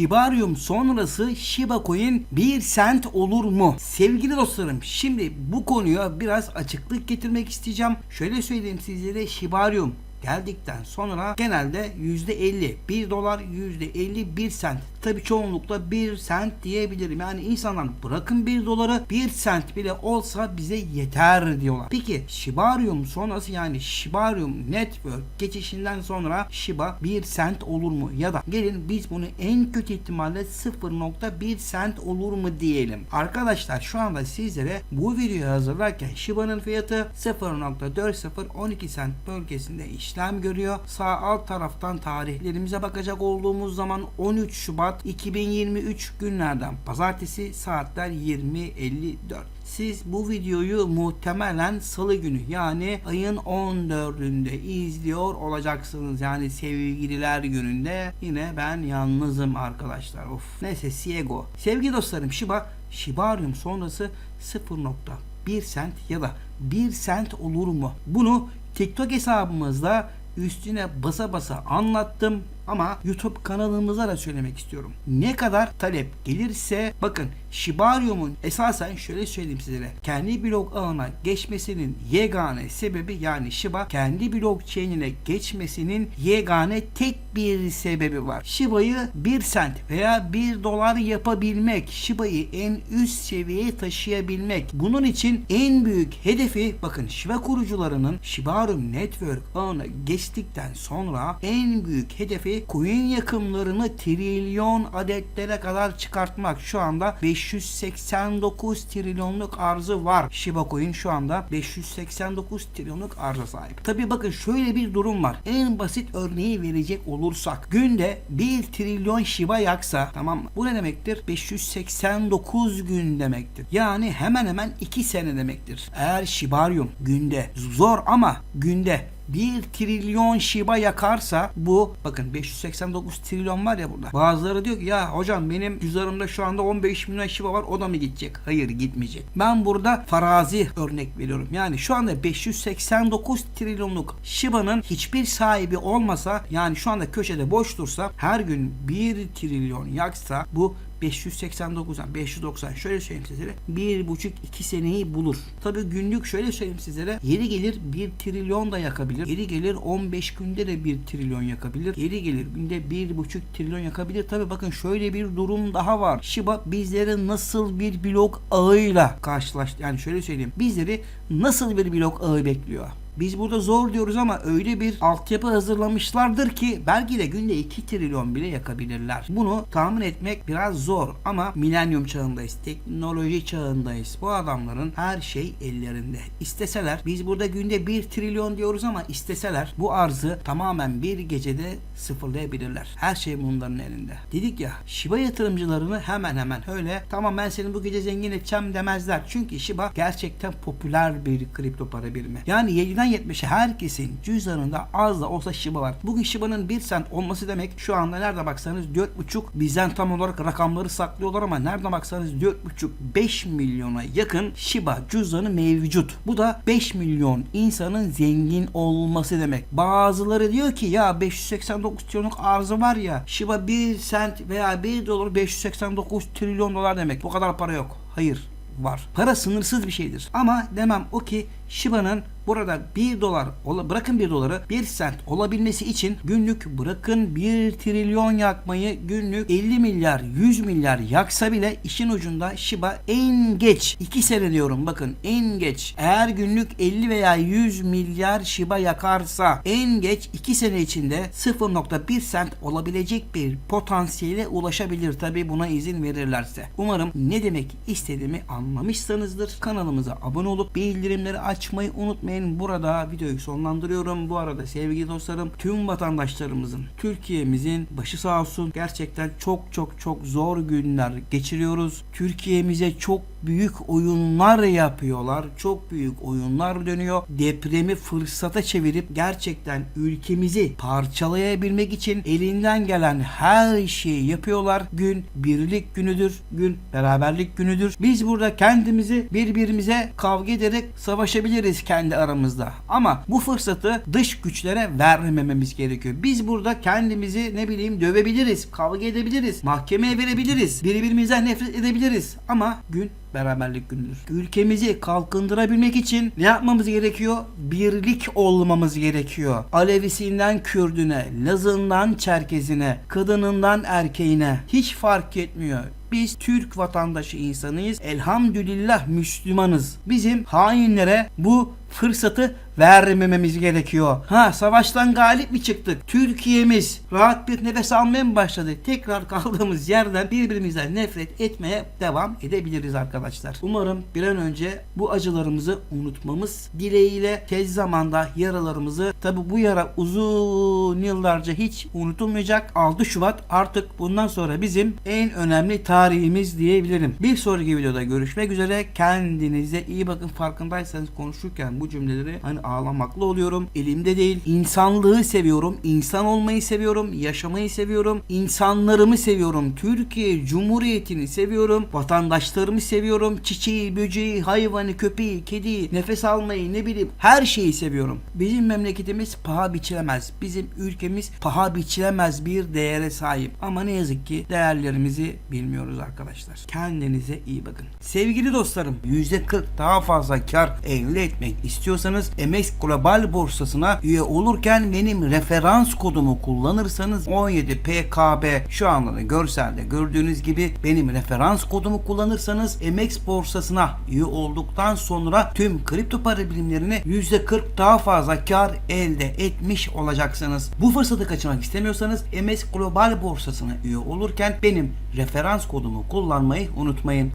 Shibarium sonrası Shiba Coin 1 sent olur mu? Sevgili dostlarım şimdi bu konuya biraz açıklık getirmek isteyeceğim. Şöyle söyleyeyim sizlere Shibarium geldikten sonra genelde %50 1 dolar %50 1 sent. Tabi çoğunlukla 1 sent diyebilirim. Yani insanlar bırakın 1 doları 1 sent bile olsa bize yeter diyorlar. Peki Shibarium sonrası yani Shibarium Network geçişinden sonra Shiba 1 sent olur mu? Ya da gelin biz bunu en kötü ihtimalle 0.1 sent olur mu diyelim? Arkadaşlar şu anda sizlere bu videoyu hazırlarken Shiba'nın fiyatı 0.4012 sent bölgesinde işlem görüyor. Sağ alt taraftan tarihlerimize bakacak olduğumuz zaman 13 Şubat 2023 günlerden pazartesi saatler 20.54. Siz bu videoyu muhtemelen salı günü yani ayın 14'ünde izliyor olacaksınız. Yani sevgililer gününde yine ben yalnızım arkadaşlar. Of. Neyse Siego. Sevgili dostlarım Shiba, Shibarium sonrası 0.1 sent ya da 1 sent olur mu? Bunu TikTok hesabımızda üstüne basa basa anlattım ama YouTube kanalımıza da söylemek istiyorum. Ne kadar talep gelirse bakın Shibarium'un esasen şöyle söyleyeyim sizlere. Kendi blok ağına geçmesinin yegane sebebi yani Shiba kendi blockchain'ine geçmesinin yegane tek bir sebebi var. Shiba'yı 1 sent veya 1 dolar yapabilmek, Shiba'yı en üst seviyeye taşıyabilmek. Bunun için en büyük hedefi bakın Shiba kurucularının Shibarium Network ağına geçtikten sonra en büyük hedefi coin yakımlarını trilyon adetlere kadar çıkartmak. Şu anda 589 trilyonluk arzı var. Shiba Coin şu anda 589 trilyonluk arza sahip. Tabi bakın şöyle bir durum var. En basit örneği verecek olursak günde 1 trilyon Shiba yaksa tamam mı? Bu ne demektir? 589 gün demektir. Yani hemen hemen 2 sene demektir. Eğer Shibarium günde zor ama günde 1 trilyon Shiba yakarsa bu bakın 589 trilyon var ya burada. Bazıları diyor ki ya hocam benim cüzdanımda şu anda 15 milyon Shiba var o da mı gidecek? Hayır gitmeyecek. Ben burada farazi örnek veriyorum. Yani şu anda 589 trilyonluk Shiba'nın hiçbir sahibi olmasa yani şu anda köşede boş dursa her gün 1 trilyon yaksa bu 589'dan 590 şöyle söyleyeyim sizlere 1,5-2 seneyi bulur. Tabi günlük şöyle söyleyeyim sizlere yeri gelir 1 trilyon da yakabilir. Yeri gelir 15 günde de 1 trilyon yakabilir. Yeri gelir günde 1,5 trilyon yakabilir. Tabi bakın şöyle bir durum daha var. Shiba bizleri nasıl bir blok ağıyla karşılaştı. Yani şöyle söyleyeyim. Bizleri nasıl bir blok ağı bekliyor? Biz burada zor diyoruz ama öyle bir altyapı hazırlamışlardır ki belki de günde 2 trilyon bile yakabilirler. Bunu tahmin etmek biraz zor ama milenyum çağındayız. Teknoloji çağındayız. Bu adamların her şey ellerinde. İsteseler biz burada günde 1 trilyon diyoruz ama isteseler bu arzı tamamen bir gecede sıfırlayabilirler. Her şey bunların elinde. Dedik ya Shiba yatırımcılarını hemen hemen öyle tamam ben seni bu gece zengin edeceğim demezler. Çünkü Shiba gerçekten popüler bir kripto para birimi. Yani 7'den 70'e herkesin cüzdanında az da olsa Shiba var. Bugün Shiba'nın 1 sent olması demek şu anda nerede baksanız 4,5 bizden tam olarak rakamları saklıyorlar ama nerede baksanız 4,5-5 milyona yakın Shiba cüzdanı mevcut. Bu da 5 milyon insanın zengin olması demek. Bazıları diyor ki ya 589 trilyonluk arzı var ya Shiba 1 sent veya 1 dolar 589 trilyon dolar demek. Bu kadar para yok. Hayır var. Para sınırsız bir şeydir. Ama demem o ki Shiba'nın burada 1 dolar bırakın 1 doları 1 sent olabilmesi için günlük bırakın 1 trilyon yakmayı günlük 50 milyar 100 milyar yaksa bile işin ucunda Shiba en geç 2 sene diyorum bakın en geç eğer günlük 50 veya 100 milyar Shiba yakarsa en geç 2 sene içinde 0.1 sent olabilecek bir potansiyele ulaşabilir tabi buna izin verirlerse. Umarım ne demek istediğimi anlamışsınızdır. Kanalımıza abone olup bildirimleri açmayı unutmayın. Burada videoyu sonlandırıyorum. Bu arada sevgili dostlarım tüm vatandaşlarımızın Türkiye'mizin başı sağ olsun. Gerçekten çok çok çok zor günler geçiriyoruz. Türkiye'mize çok büyük oyunlar yapıyorlar. Çok büyük oyunlar dönüyor. Depremi fırsata çevirip gerçekten ülkemizi parçalayabilmek için elinden gelen her şeyi yapıyorlar. Gün birlik günüdür. Gün beraberlik günüdür. Biz burada kendimizi birbirimize kavga ederek savaşabiliriz kendi aramızda. Ama bu fırsatı dış güçlere vermememiz gerekiyor. Biz burada kendimizi ne bileyim dövebiliriz, kavga edebiliriz, mahkemeye verebiliriz, birbirimizden nefret edebiliriz. Ama gün beraberlik günüdür. Ülkemizi kalkındırabilmek için ne yapmamız gerekiyor? Birlik olmamız gerekiyor. Alevisinden Kürdüne, Lazından Çerkezine, kadınından erkeğine hiç fark etmiyor. Biz Türk vatandaşı insanıyız. Elhamdülillah Müslümanız. Bizim hainlere bu fırsatı vermememiz gerekiyor. Ha savaştan galip mi çıktık? Türkiye'miz rahat bir nefes almaya mı başladı? Tekrar kaldığımız yerden birbirimizden nefret etmeye devam edebiliriz arkadaşlar. Umarım bir an önce bu acılarımızı unutmamız dileğiyle tez zamanda yaralarımızı tabi bu yara uzun yıllarca hiç unutulmayacak. 6 Şubat artık bundan sonra bizim en önemli tarihimiz diyebilirim. Bir sonraki videoda görüşmek üzere. Kendinize iyi bakın. Farkındaysanız konuşurken bu cümleleri hani ağlamaklı oluyorum. Elimde değil. İnsanlığı seviyorum. İnsan olmayı seviyorum. Yaşamayı seviyorum. İnsanlarımı seviyorum. Türkiye Cumhuriyeti'ni seviyorum. Vatandaşlarımı seviyorum. Çiçeği, böceği, hayvanı, köpeği, kediyi, nefes almayı ne bileyim her şeyi seviyorum. Bizim memleketimiz paha biçilemez. Bizim ülkemiz paha biçilemez bir değere sahip. Ama ne yazık ki değerlerimizi bilmiyoruz arkadaşlar. Kendinize iyi bakın. Sevgili dostlarım %40 daha fazla kar elde etmek istiyorsanız MX Global borsasına üye olurken benim referans kodumu kullanırsanız 17 PKB şu anda da görselde gördüğünüz gibi benim referans kodumu kullanırsanız MX borsasına üye olduktan sonra tüm kripto para birimlerini %40 daha fazla kar elde etmiş olacaksınız. Bu fırsatı kaçırmak istemiyorsanız MS Global borsasına üye olurken benim referans kodumu kullanmayı unutmayın.